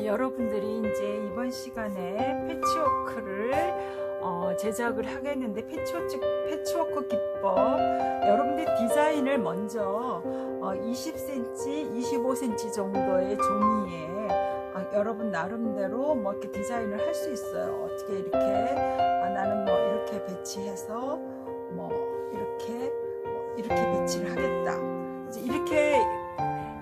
자, 여러분들이 이제 이번 시간에 패치워크를 어, 제작을 하겠는데 패치워크, 패치워크 기법 여러분들 디자인을 먼저 어, 20cm, 25cm 정도의 종이에 아, 여러분 나름대로 뭐 이렇게 디자인을 할 수 있어요. 어떻게 이렇게 아, 나는 뭐 이렇게 배치해서 뭐 이렇게 뭐 이렇게 배치를 하겠다. 이제 이렇게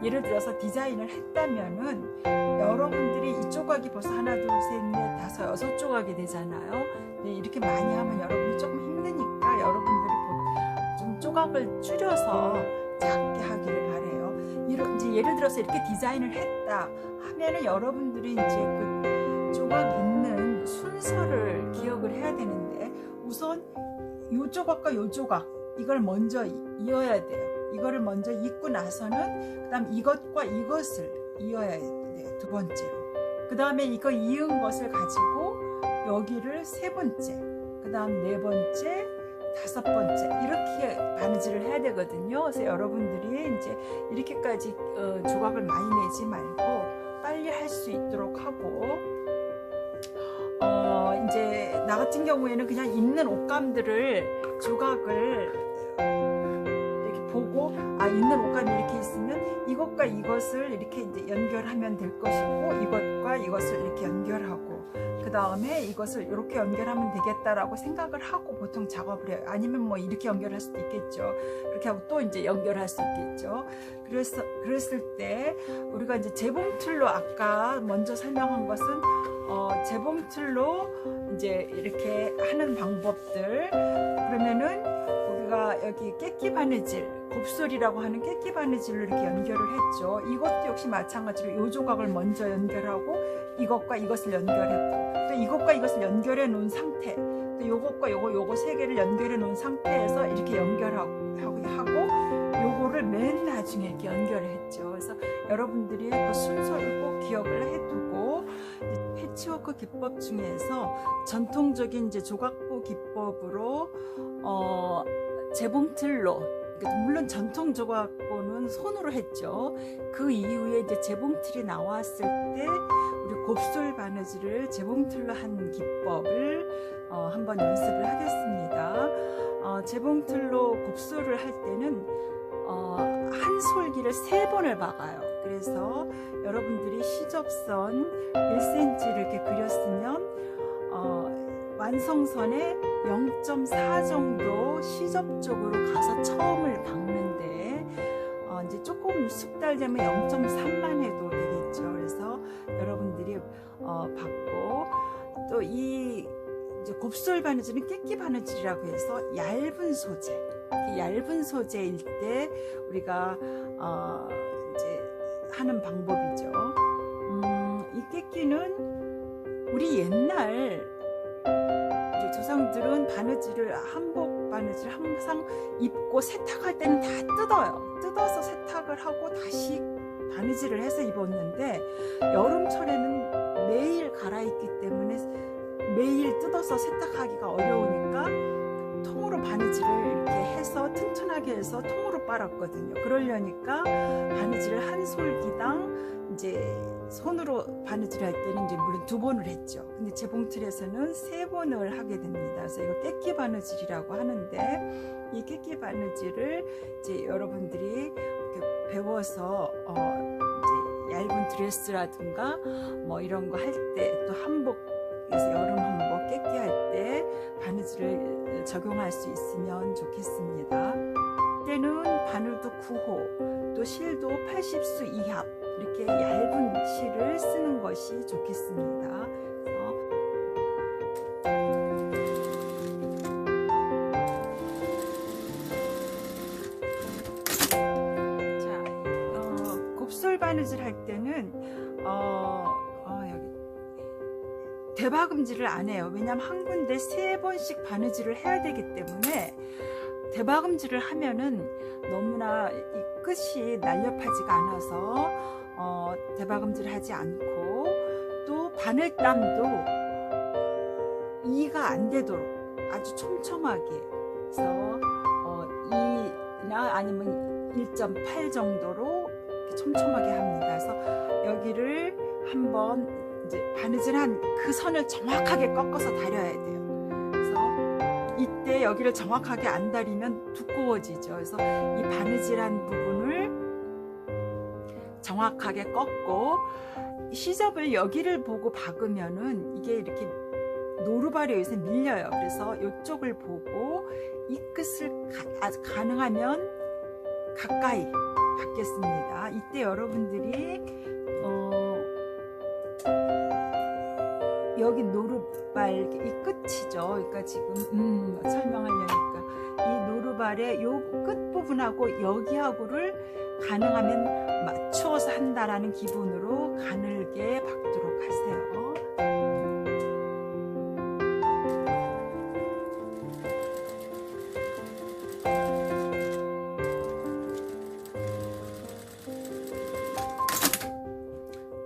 예를 들어서 디자인을 했다면은 여러분들이 이 조각이 벌써 하나, 둘, 셋, 넷, 다섯, 여섯 조각이 되잖아요. 근데 이렇게 많이 하면 여러분이 조금 힘드니까 여러분들이 보- 좀 조각을 줄여서 작게 하기를 바래요. 이런 이제 예를 들어서 이렇게 디자인을 했다 하면은 여러분들이 이제 그 조각 있는 순서를 기억을 해야 되는데 우선 요 조각과 요 조각 이걸 먼저 이- 이어야 돼요. 이거를 먼저 잊고 나서는 그 다음 이것과 이것을 이어야 돼요. 두 번째로. 그 다음에 이거 이은 것을 가지고 여기를 세 번째, 그 다음 네 번째, 다섯 번째 이렇게 바느질을 해야 되거든요. 그래서 여러분들이 이제 이렇게까지 어, 조각을 많이 내지 말고 빨리 할 수 있도록 하고 어, 이제 나 같은 경우에는 그냥 있는 옷감들을 조각을 이렇게 보고 아 있는 옷감이 이렇게 있으면 이것과 이것을 이렇게 이제 연결하면 될 것이고 이것과 이것을 이렇게 연결하고 그 다음에 이것을 이렇게 연결하면 되겠다라고 생각을 하고 보통 작업을 해요. 아니면 뭐 이렇게 연결할 수도 있겠죠. 그렇게 하고 또 이제 연결할 수 있겠죠. 그래서 그랬을 때 우리가 이제 재봉 틀로 아까 먼저 설명한 것은 어, 재봉 틀로 이제 이렇게 하는 방법들 그러면은 우리가 여기 깨끼 바느질 곱솔이라고 하는 깨끼 바느질로 이렇게 연결을 했죠. 이것도 역시 마찬가지로 요 조각을 먼저 연결하고 이것과 이것을 연결했고 또 이것과 이것을 연결해 놓은 상태 또 요것과 요거 요거 세 개를 연결해 놓은 상태에서 이렇게 연결하고 하고 요거를 맨 나중에 이렇게 연결을 했죠. 그래서 여러분들이 그 순서를 꼭 기억을 해두고 패치워크 기법 중에서 전통적인 이제 조각부 기법으로 어 재봉틀로 그러니까 물론 전통 조각부는 손으로 했죠. 그 이후에 이제 재봉틀이 나왔을 때 우리 곱슬 바느질을 재봉틀로 한 기법을 어, 한번 연습을 하겠습니다. 어, 재봉틀로 곱슬을 할 때는 어, 한 솔기를 세 번을 박아요. 그래서 여러분들이 시접선 1cm를 이렇게 그렸으면 어, 완성선에 0.4 정도 시접 쪽으로 가서 처음을 박는데 어, 이제 조금 숙달되면 0.3만 해도 되겠죠. 그래서 여러분들이 어, 받고 또이 곱솔 바느질은 깨끼 바느질이라고 해서 얇은 소재, 얇은 소재일 때 우리가 어, 이제 하는 방법이죠. 음, 이 깨끼는 우리 옛날 조상들은 바느질을 한복 바느질 항상 입고 세탁할 때는 다 뜯어요. 뜯어서 세탁을 하고 다시 바느질을 해서 입었는데 여름철에는 매일 갈아입기 때문에 매일 뜯어서 세탁하기가 어려우니까 통으로 바느질을 이렇게 해서 튼튼하게 해서 통으로 빨았거든요. 그러려니까 바느질을 한 솔기당 이제 손으로 바느질 할 때는 이제 물론 두 번을 했죠. 근데 재봉틀에서는 세 번을 하게 됩니다. 그래서 이거 깨끼 바느질이라고 하는데 이 깨끼 바느질을 이제 여러분들이 배워서 어 이제 얇은 드레스라든가 뭐 이런 거 할 때 또 한복에서 여름 한복 깨끼 할 때 바느질을 적용할 수 있으면 좋겠습니다. 때는 바늘도 9호, 또 실도 80수 이하 이렇게 얇은 실을 쓰는 것이 좋겠습니다. 자, 어, 곱솔 바느질 할 때는 어, 어, 여기 대박음질을 안 해요. 왜냐하면 한 군데 세 번씩 바느질을 해야 되기 때문에 대박음질을 하면은 너무나 이 끝이 날렵하지가 않아서 어, 대박음질을 하지 않고 또 바늘땀도 이가 안 되도록 아주 촘촘하게 그래서 어, 2나 아니면 1.8 정도로 촘촘하게 합니다. 그래서 여기를 한번 이제 바느질한 그 선을 정확하게 꺾어서 다려야 돼요. 그래서 이때 여기를 정확하게 안 다리면 두꺼워지죠. 그래서 이 바느질한 부분을 정확하게 꺾고 시접을 여기를 보고 박으면은 이게 이렇게 노루발에 의해서 밀려요. 그래서 이쪽을 보고 이 끝을 가, 아, 가능하면 가까이 받겠습니다. 이때 여러분들이 어, 여기 노루발 이 끝이죠. 그러니까 지금 음, 설명하려니까 이 노루발의 요 끝 부분하고 여기하고를 가능하면 맞추어서 한다라는 기분으로 가늘게 박도록 하세요.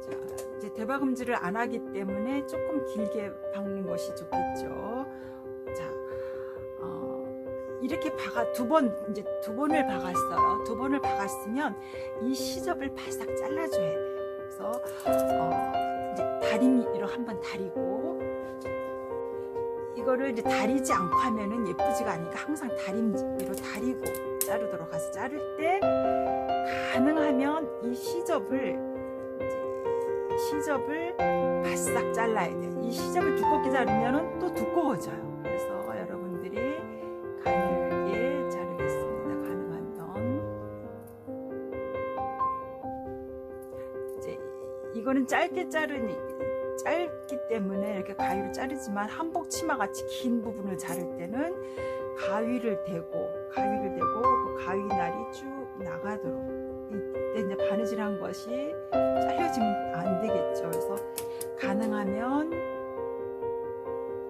자, 이제 대박음질을 안 하기 때문에 조금 길게 박는 것이 좋겠죠. 자, 어, 이렇게 박아 두 번 이제 두 번을 박았어요. 두 번을 박았으면 이 시접을 바싹 잘라줘야 돼요. 그래서 어, 이제 다리미로 한번 다리고 이거를 이제 다리지 않고 하면은 예쁘지가 않으니까 항상 다리미로 다리고 자르도록 가서 자를 때 가능하면 이 시접을 시접을 바싹 잘라야 돼요. 이 시접을 두껍게 자르면은 또 두꺼워져요. 이거는 짧게 자르니 짧기 때문에 이렇게 가위로 자르지만 한복 치마 같이 긴 부분을 자를 때는 가위를 대고 가위를 대고 그 가위 날이 쭉 나가도록 이때 이제 바느질한 것이 잘려지면 안 되겠죠. 그래서 가능하면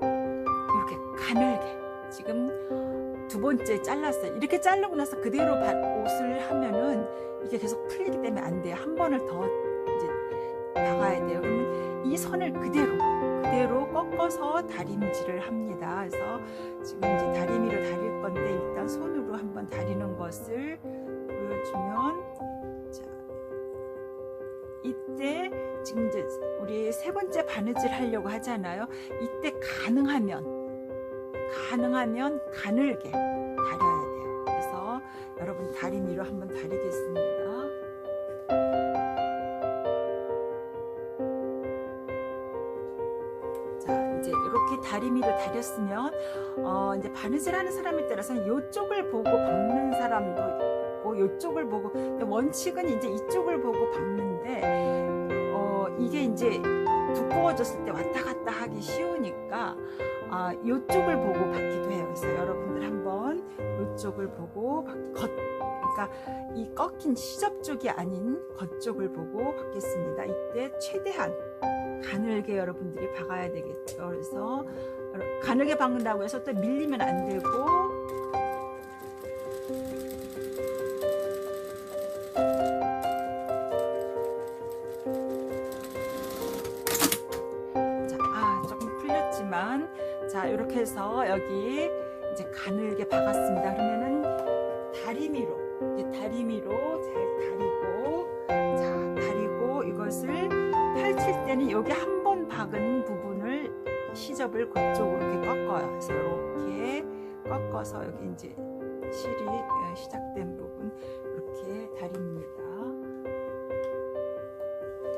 이렇게 가늘게 지금 두 번째 잘랐어요. 이렇게 자르고 나서 그대로 바- 옷을 하면은 이게 계속 풀리기 때문에 안 돼요. 한 번을 더 박아야 돼요. 그러면 이 선을 그대로 그대로 꺾어서 다림질을 합니다. 그래서 지금 이제 다리미로 다릴 건데 일단 손으로 한번 다리는 것을 보여주면 자 이때 지금 이제 우리 세 번째 바느질 하려고 하잖아요. 이때 가능하면 가능하면 가늘게 다려야 돼요. 그래서 여러분 다리미로 한번 다리겠습니다. 이렇게 다리미로 다렸으면 어 이제 바느질 하는 사람에 따라서는 이쪽을 보고 박는 사람도 있고 이쪽을 보고 원칙은 이제 이쪽을 보고 박는데 어 이게 이제 두꺼워졌을 때 왔다 갔다 하기 쉬우니까 아 이쪽을 보고 박기도 해요. 그래서 여러분들 한번 이쪽을 보고 박, 겉 그러니까 이 꺾인 시접 쪽이 아닌 겉쪽을 보고 박겠습니다. 이때 최대한 가늘게 여러분들이 박아야 되겠죠. 그래서 가늘게 박는다고 해서 또 밀리면 안 되고 자, 아, 조금 풀렸지만 자, 이렇게 해서 여기 이제 가늘게 박았습니다. 그러면은 다리미로 다리미로 잘 다리고 자, 다리고 이것을 펼칠 때는 여기 한 번 박은 부분을 시접을 그쪽으로 이렇게 꺾어요. 그래서 이렇게 꺾어서 여기 이제 실이 어, 시작된 부분 이렇게 다립니다.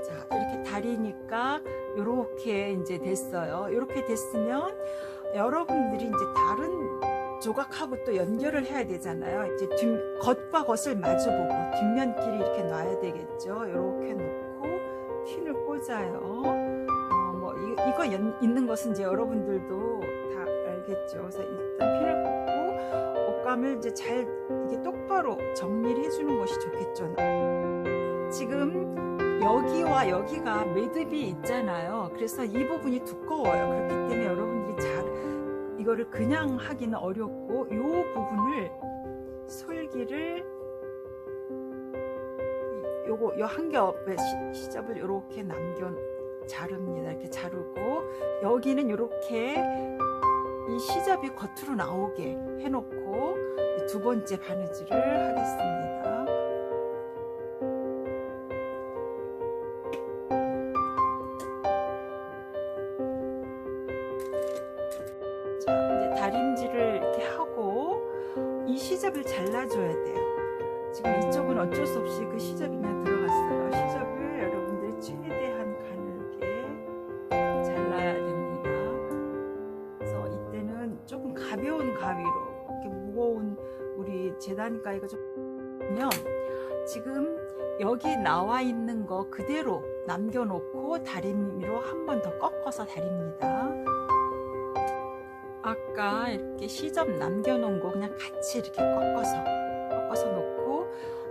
자, 이렇게 다리니까 이렇게 이제 됐어요. 이렇게 됐으면 여러분들이 이제 다른 조각하고 또 연결을 해야 되잖아요. 이제 뒷, 겉과 겉을 마주보고 뒷면끼리 이렇게 놔야 되겠죠. 이렇게 놓고 핀을 꽂아요. 어, 뭐 이, 연- 있는 것은 이제 여러분들도 다 알겠죠. 그래서 일단 핀을 꽂고 옷감을 이제 잘 이게 똑바로 정리를 해주는 것이 좋겠죠. 지금 여기와 여기가 매듭이 있잖아요. 그래서 이 부분이 두꺼워요. 그렇기 때문에 여러분들이 잘 이거를 그냥 하기는 어렵고 이 부분을 솔기를 이- 요거 요 한 겹의 시접을 이렇게 남겨 자릅니다. 이렇게 자르고 여기는 이렇게 이 시접이 겉으로 나오게 해놓고 두 번째 바느질을 하겠습니다. 자, 이제 다림질을 이렇게 하고 이 시접을 잘라줘야 돼요. 지금 이쪽은 어쩔 수 없이 그 시접이 그냥 들어갔어요. 시접을 여러분들이 최대한 가늘게 잘라야 됩니다. 그래서 이때는 조금 가벼운 가위로 이렇게 무거운 우리 재단 가위가 좀 보면 지금 여기 나와 있는 거 그대로 남겨놓고 다리미로 한 번 더 꺾어서 다립니다. 아까 이렇게 시접 남겨놓은 거 그냥 같이 이렇게 꺾어서 꺾어서 놓고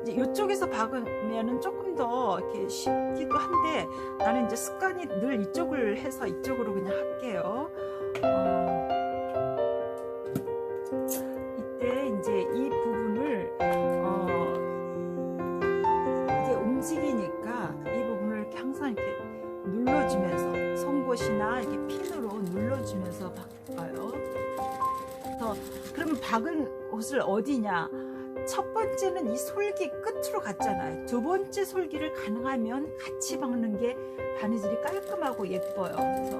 이제 이쪽에서 박으면은 조금 더 이렇게 쉽기도 한데 나는 이제 습관이 늘 이쪽을 해서 이쪽으로 그냥 할게요. 어, 이때 이제 이 부분을 어, 이게 움직이니까 이 부분을 이렇게 항상 이렇게 눌러주면서 송곳이나 이렇게 핀으로 눌러주면서 바꿔요. 그래서 그러면 박은 곳을 어디냐? 첫 번째는 이 솔기 끝으로 갔잖아요. 두 번째 솔기를 가능하면 같이 박는 게 바느질이 깔끔하고 예뻐요. 그래서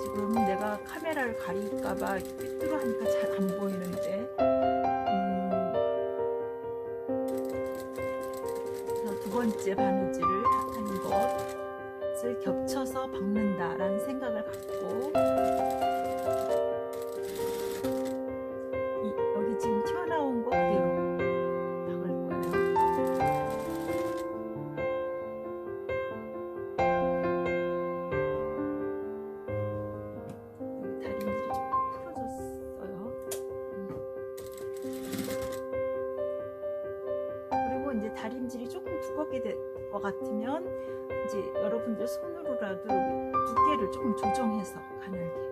지금 내가 카메라를 가릴까봐 삐뚤어 하니까 잘 안 보이는데. 음, 두 번째 바느질을 하는 것을 겹쳐서 박는다라는 생각을 갖고 것 같으면 이제 여러분들 손으로라도 두께를 조금 조정해서 가늘게.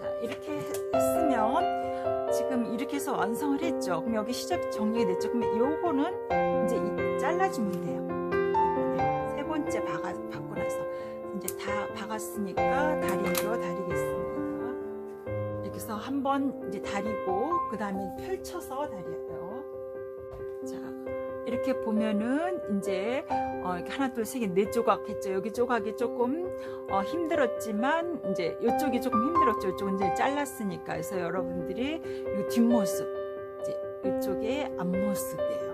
자 이렇게 했으면 지금 이렇게 해서 완성을 했죠. 그럼 여기 시접이 정리가 됐죠. 그러면 요거는 이제 이- 잘라주면 돼요 한번 이제 다리고 그 다음에 펼쳐서 다려요. 자 이렇게 보면은 이제 어, 이렇게 하나 둘세개네 조각 했죠. 여기 조각이 조금 어, 힘들었지만 이제 이쪽이 조금 힘들었죠. 이쪽은 이제 잘랐으니까. 그래서 여러분들이 이 뒷모습 이제 이쪽의 앞모습이에요